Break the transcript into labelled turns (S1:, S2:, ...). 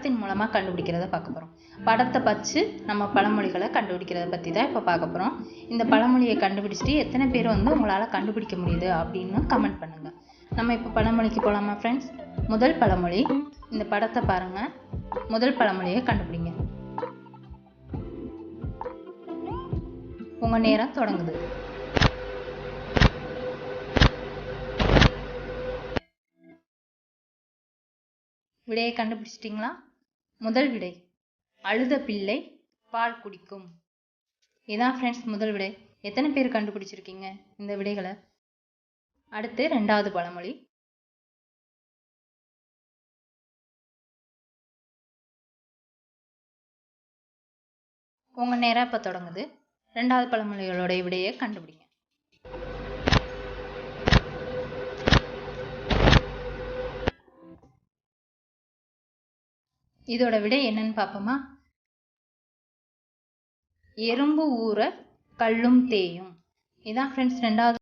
S1: படத்தின் மூலமாக கண்டுபிடிக்கிறத பார்க்க போகிறோம் படத்தை வச்சு நம்ம பழமொழிகளை கண்டுபிடிக்கிறத பற்றி தான் இப்போ பார்க்க போகிறோம் இந்த பழமொழியை கண்டுபிடிச்சிட்டு எத்தனை பேர் வந்து உங்களால் கண்டுபிடிக்க முடியுது அப்படின்னு கமெண்ட் பண்ணுங்கள் நம்ம இப்போ பழமொழிக்கு போகலாமா ஃப்ரெண்ட்ஸ் முதல் பழமொழி இந்த படத்தை பாருங்கள் முதல் பழமொழியை கண்டுபிடிங்க. உங்கள் நேரம் தொடங்குது. விடையை கண்டுபிடிச்சிட்டிங்களா? முதல் விடை. அழுத பிள்ளை பால் குடிக்கும். இதான் ஃப்ரெண்ட்ஸ் முதல் விடை. எத்தனை பேர் கண்டுபிடிச்சிருக்கீங்க இந்த விடைகளை? அடுத்து ரெண்டாவது பழமொழி. உங்க நேரம் இப்போ தொடங்குது. ரெண்டாவது பழமொழிகளோட விடையை கண்டுபிடிங்க. இதோட விடை என்னன்னு பார்ப்போமா? எறும்பு ஊற கல்லும் தேயும். இதான் ஃப்ரெண்ட்ஸ் ரெண்டாவது